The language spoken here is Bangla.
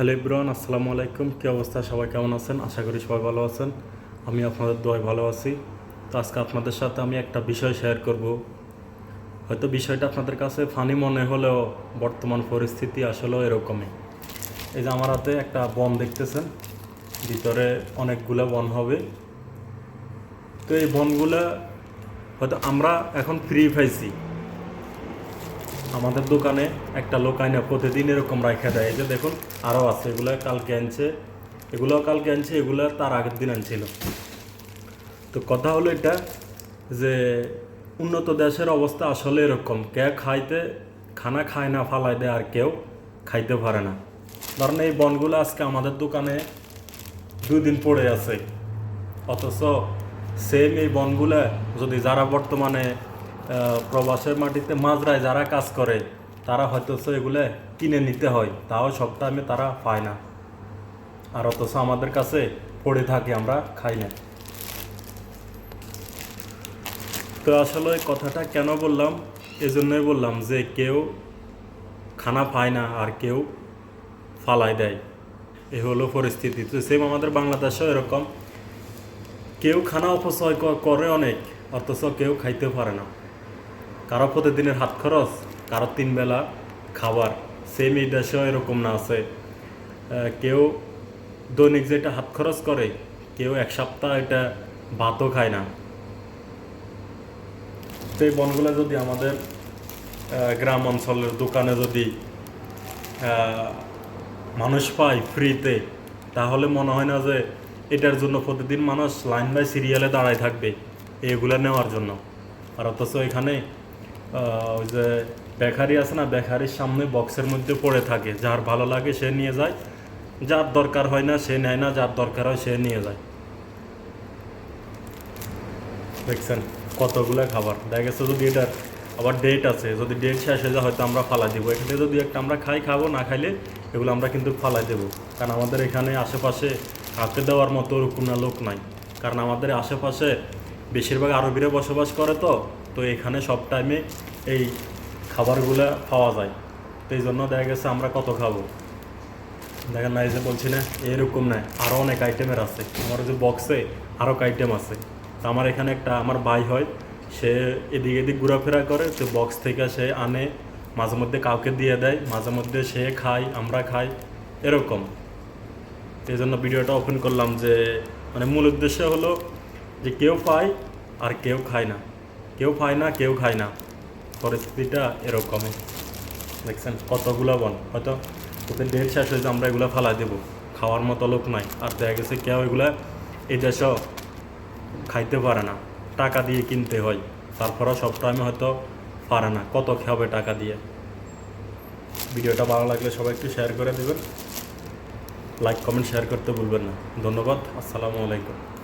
হ্যালো ইব্রান আসসালামু আলাইকুম। কী অবস্থা? সবাই কেমন আছেন? আশা করি সবাই ভালো আছেন। আমি আপনাদের দোয়ায় ভালো আছি। তো আজকে আপনাদের সাথে আমি একটা বিষয় শেয়ার করব। হয়তো বিষয়টা আপনাদের কাছে ফানি মনে হলেও বর্তমান পরিস্থিতি আসলেও এরকমই। এই যে আমার হাতে একটা বন দেখতেছেন। ভিতরে অনেকগুলো বন হবে। তো এই বনগুলা হয়তো আমরা এখন ফ্রি পাইছি। আমাদের দোকানে একটা লোক আইনা প্রতিদিন এরকম রাখা দেয়। যে দেখুন আরও আছে, এগুলো কালকে আনছে এগুলো কালকে আনছে, এগুলো তার আগের দিন আনছিল। তো কথা হলো এটা যে, উন্নত দেশের অবস্থা আসলে এরকম। কে খাইতে, খানা খায় না, ফালাই দেয় আর কেউ খাইতে পারে না। ধরেন এই বনগুলো আজকে আমাদের দোকানে দুই দিন পড়ে আছে। অথচ সেম এই বনগুলা যদি যারা বর্তমানে প্রবাসের মাটিতে মাজরায় যারা কাজ করে, তারা হয়তো এগুলো কিনে নিতে হয়। তাও সব টাইমে তারা পায় না। আর অথচ আমাদের কাছে পড়ে থাকে, আমরা খাই না। তো আসলে কথাটা কেন বললাম? এজন্যই বললাম যে কেউ খানা পায় না আর কেউ ফালাই দেয়। এ হলো পরিস্থিতি। তো সেম আমাদের বাংলাদেশেও এরকম। কেউ খানা অপচয় করে অনেক, অথচ কেউ খাইতে পারে না। কারও প্রতিদিনের হাত খরচ, কারও তিন বেলা খাবার সেম এই দেশেও এরকম না আছে। কেউ দৈনিক যেটা হাত খরচ করে, কেউ এক সপ্তাহ এটা ভাতও খায় না। সেই বনগুলো যদি আমাদের গ্রাম অঞ্চলের দোকানে যদি মানুষ পায় ফ্রিতে তাহলে মনে হয় না যে এটার জন্য প্রতিদিন মানুষ লাইন বাই সিরিয়ালে দাঁড়ায় থাকবে, এগুলো নেওয়ার জন্য। আর অথচ এখানে ওই যে বেকারি আছে না, বেকারির সামনে বক্সের মধ্যে পড়ে থাকে। যার ভালো লাগে সে নিয়ে যায়, যার দরকার হয় না সে নেয় না, যার দরকার হয় সে নিয়ে যায়। দেখছেন কতগুলো খাবার। দেখা গেছে যদি এটার আবার ডেট আছে, যদি ডেট শেষ হয়ে যায়, হয়তো আমরা ফালাই দেবো। এখানে যদি একটা আমরা খাই, খাব, না খাইলে এগুলো আমরা কিন্তু ফালাই দেবো। কারণ আমাদের এখানে আশেপাশে কাউকে দেওয়ার মতো ওরকম না লোক নাই। কারণ আমাদের আশেপাশে বেশিরভাগ আরবিরা বসবাস করে তো। তো এখানে সব টাইমে এই খাবারগুলো পাওয়া যায়। তো এই জন্য দেখা গেছে আমরা কত খাব। দেখেন না, এই যে বলছি না, এরকম না আরও অনেক আইটেমের আছে। আমার যে বক্সে আরও আইটেম আছে। তো আমার এখানে একটা, আমার ভাই হয়, সে এদিক এদিক ঘোরাফেরা করে, তো বক্স থেকে সে আনে, মাঝে মধ্যে কাউকে দিয়ে দেয়, মাঝে মধ্যে সে খায়, আমরা খাই, এরকম। এই জন্য ভিডিওটা ওপেন করলাম যে মানে মূল উদ্দেশ্য হলো যে কেউ পায় আর কেউ খায় না। কেউ পায় না, কেউ খায় না। পরিস্থিতিটা এরকমই। দেখছেন কতগুলো বন? হয়তো ওদের ডেট শেষ হয়েছে, আমরা এগুলো ফালাই দেবো। খাওয়ার মতো লোক নাই। আর দেখা গেছে কেউ এগুলা এই দেশেও খাইতে পারে না। টাকা দিয়ে কিনতে হয়। তারপরেও সব টাইমে হয়তো পারে না। কত খাবে টাকা দিয়ে? ভিডিওটা ভালো লাগলে সবাই একটু শেয়ার করে দেবেন। লাইক কমেন্ট শেয়ার করতে ভুলবেন না। ধন্যবাদ। আসসালামু আলাইকুম।